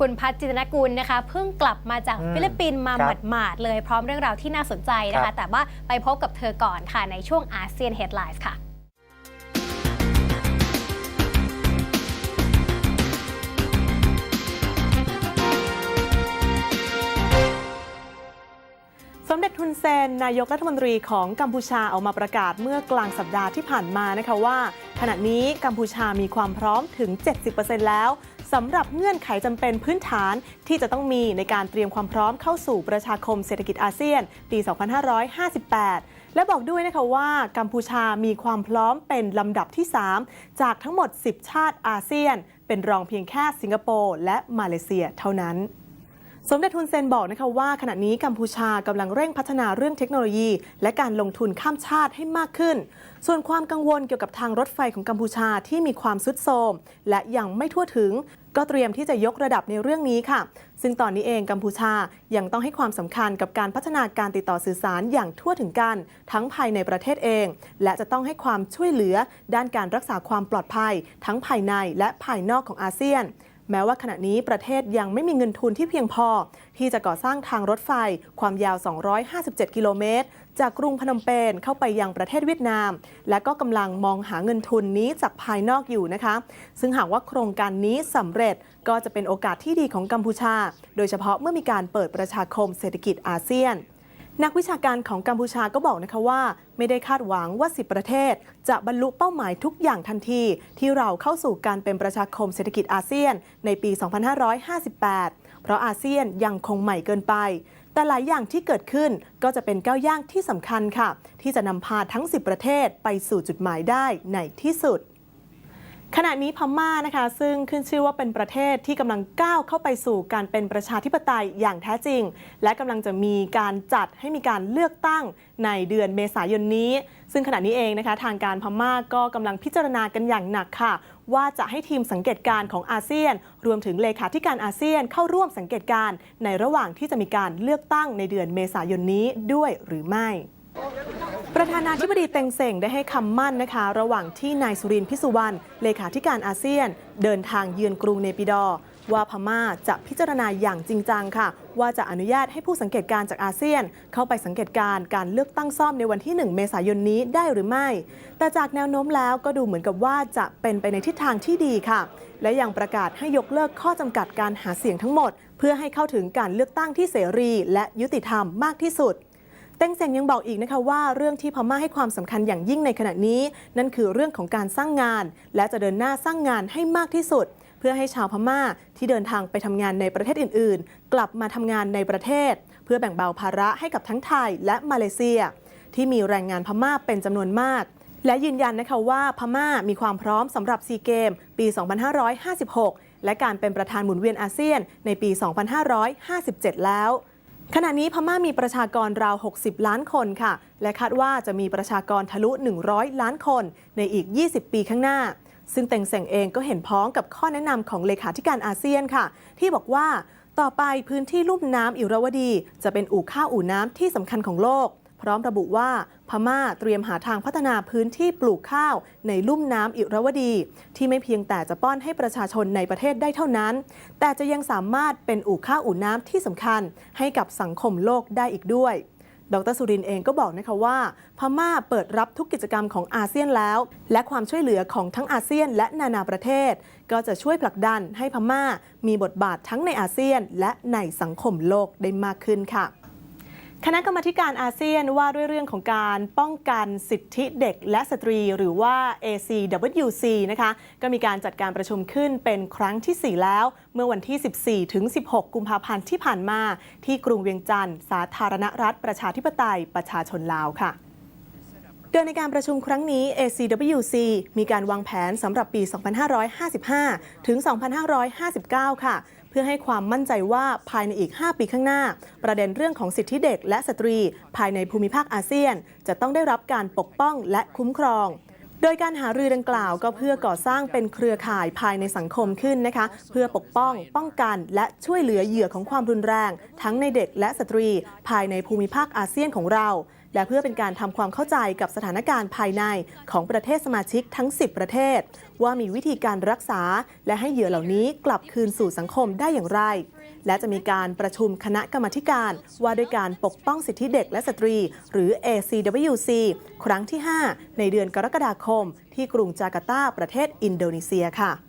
คุณพัฒจินตนกุลนะคะเพิ่งกลับมาจากอืมฟิลิปปินส์มาครับหมาดๆเลยพร้อมเรื่องราวที่น่าสนใจนะครัคะบแต่ว่าไปพบกับเธอก่อนค่ะในช่วงอาเซียนเฮดไลน์ค่ะสมเด็จทุนเซน นายกรัฐมนตรีของกัมพูชาออกมาประกาศเมื่อกลางสัปดาห์ที่ผ่านมานะคะว่า ขณะนี้กัมพูชามีความพร้อมถึง 70%แล้ว สำหรับเงื่อนไขจำเป็นพื้นฐานที่จะต้องมีในการเตรียมความพร้อมเข้าสู่ประชาคมเศรษฐกิจอาเซียน ปี 2558 และบอกด้วยนะคะว่ากัมพูชามีความพร้อมเป็นลำดับที่ 3 จากทั้งหมด 10 ชาติอาเซียน เป็นรองเพียงแค่สิงคโปร์และมาเลเซียเท่านั้น สมเด็จทุนเซนบอกนะคะว่าขณะนี้กัมพูชากำลังเร่งพัฒนาเรื่องเทคโนโลยี และการลงทุนข้ามชาติให้มากขึ้น ส่วนความกังวลเกี่ยวกับทางรถไฟของกัมพูชาที่มีความสุดโทรมและยังไม่ทั่วถึง ก็เตรียมที่จะยกระดับในเรื่องนี้ค่ะ ซึ่งตอนนี้เองกัมพูชายังต้องให้ความสำคัญกับการพัฒนาการติดต่อสื่อสารอย่างทั่วถึงกัน ทั้งภายในประเทศเอง และจะต้องให้ความช่วยเหลือ ด้านการรักษาความปลอดภัย ทั้งภายในและภายนอกของอาเซียน แม้ว่าขณะนี้ประเทศยังไม่มีเงินทุนที่เพียงพอ ที่จะก่อสร้างทางรถไฟความยาว 257 กิโลเมตร จากกรุงพนมเปญเข้าไปยังประเทศเวียดนาม และก็กำลังมองหาเงินทุนนี้จากภายนอกอยู่นะคะ ซึ่งหากว่าโครงการนี้สำเร็จก็จะเป็นโอกาสที่ดีของกัมพูชา โดยเฉพาะเมื่อมีการเปิดประชาคมเศรษฐกิจอาเซียน นักวิชาการของกัมพูชาก็บอกนะคะว่า ไม่ได้คาดหวังว่า 10 ประเทศ จะบรรลุเป้าหมายทุกอย่างทันที ที่เราเข้าสู่การเป็นประชาคมเศรษฐกิจอาเซียนในปี 2558 เพราะอาเซียนยังคงใหม่เกินไป แต่หลายอย่างที่เกิดขึ้นก็จะเป็นก้าวย่างที่สำคัญค่ะ ที่จะนำพาทั้ง 10 ประเทศไปสู่จุดหมายได้ในที่สุด ขณะนี้พม่านะคะ ซึ่งขึ้นชื่อว่าเป็นประเทศที่กำลังก้าวเข้าไปสู่การเป็นประชาธิปไตยอย่างแท้จริง และกำลังจะมีการจัดให้มีการเลือกตั้งในเดือนเมษายนนี้ ซึ่งขณะนี้เองนะคะ ทางการพม่าก็กำลังพิจารณากันอย่างหนักค่ะ ว่าจะให้ทีมสังเกตการณ์ของอาเซียน รวมถึงเลขาธิการอาเซียนเข้าร่วมสังเกตการณ์ในระหว่างที่จะมีการเลือกตั้งในเดือนเมษายนนี้ด้วยหรือไม่ ประธานาธิบดีเต็งเส่งได้ให้คำมั่นนะคะ ระหว่างที่นายสุรินทร์พิสุวรรณเลขาธิการอาเซียน เดินทางเยือนกรุงเนปิดอร์ว่าพม่าจะพิจารณาอย่างจริงจังค่ะ ว่าจะอนุญาตให้ผู้สังเกตการณ์จากอาเซียน เข้าไปสังเกตการณ์การเลือกตั้งซ่อมในวันที่ 1 เมษายนนี้ได้หรือไม่ แต่จากแนวโน้มแล้วก็ดูเหมือนกับว่าจะเป็นไปในทิศทางที่ดีค่ะ และยังประกาศให้ยกเลิกข้อจำกัดการหาเสียงทั้งหมด เพื่อให้เข้าถึงการเลือกตั้งที่เสรี และยุติธรรมมากที่สุด เต้งเซงยังบอกอีกนะคะว่าเรื่องที่พม่าให้ความสำคัญอย่างยิ่งในขณะนี้ นั่นคือเรื่องของการสร้างงาน และจะเดินหน้าสร้างงานให้มากที่สุด เพื่อให้ชาวพม่าที่เดินทางไปทำงานในประเทศอื่น ๆ กลับมาทำงานในประเทศ เพื่อแบ่งเบาภาระให้กับทั้งไทยและมาเลเซีย ที่มีแรงงานพม่าเป็นจำนวนมาก และยืนยันนะคะว่าพม่ามีความพร้อมสำหรับซีเกม ปี 2556 และการเป็นประธานหมุนเวียนอาเซียนในปี 2557 แล้ว ขณะนี้พม่ามีประชากรราว 60 ล้านคนค่ะ และคาดว่าจะมีประชากรทะลุ 100 ล้านคนในอีก 20 ปีข้างหน้า ซึ่งเต็งเสงเองก็เห็นพ้องกับข้อแนะนำของเลขาธิการอาเซียนค่ะ ที่บอกว่าต่อไปพื้นที่ลุ่มน้ำอิรวดี จะเป็นอู่ข้าวอู่น้ำที่สำคัญของโลก พร้อมระบุว่าพม่าเตรียมหาทางพัฒนาพื้นที่ปลูกข้าวในลุ่มน้ำอิรวดี ที่ไม่เพียงแต่จะป้อนให้ประชาชนในประเทศได้เท่านั้น แต่จะยังสามารถเป็นอู่ข้าวอู่น้ำที่สำคัญ ให้กับสังคมโลกได้อีกด้วยดรสุรินทร์เองก็บอกนะคะว่า พม่าเปิดรับทุกกิจกรรมของอาเซียนแล้ว และความช่วยเหลือของทั้งอาเซียนและนานาประเทศ ก็จะช่วยผลักดันให้พม่ามีบทบาททั้งในอาเซียน และในสังคมโลกได้มากขึ้นค่ะ คณะกรรมการอาเซียนว่าด้วยเรื่องของการป้องกันสิทธิเด็กและสตรีหรือว่า ACWC นะคะก็มีการจัดการประชุมขึ้นเป็นครั้งที่ 4 แล้ว เมื่อวันที่ 14 ถึง 16 กุมภาพันธ์ที่ผ่านมา ที่กรุงเวียงจันทร์สาธารณรัฐประชาธิปไตยประชาชนลาวค่ะโดยในการประชุมครั้งนี้ ACWC มีการวางแผนสำหรับปี 2555 ถึง 2559 ค่ะ พื่อให้ความมั่นใจว่าภายในอีก 5 ปีข้างหน้า ประเด็นเรื่องของสิทธิเด็กและสตรี ภายในภูมิภาคอาเซียน จะต้องได้รับการปกป้องและคุ้มครองโดยการหารือดังกล่าวก็เพื่อก่อสร้างเป็นเครือข่ายภายในสังคมขึ้นนะคะ เพื่อปกป้อง ป้องกัน และช่วยเหลือเหยื่อของความรุนแรง ทั้งในเด็กและสตรี ภายในภูมิภาคอาเซียนของเรา และเพื่อเป็นการทำความเข้าใจกับสถานการณ์ภายในของประเทศสมาชิกทั้ง 10 ประเทศ ว่ามีวิธีการรักษา และให้เหยื่อเหล่านี้กลับคืนสู่สังคมได้อย่างไร และจะมีการประชุมคณะกรรมการ ว่าด้วยการปกป้องสิทธิเด็กและสตรี หรือ ACWC ครั้งที่ 5 ในเดือนกรกฎาคม ที่กรุงจาการ์ตาประเทศอินโดนีเซียค่ะ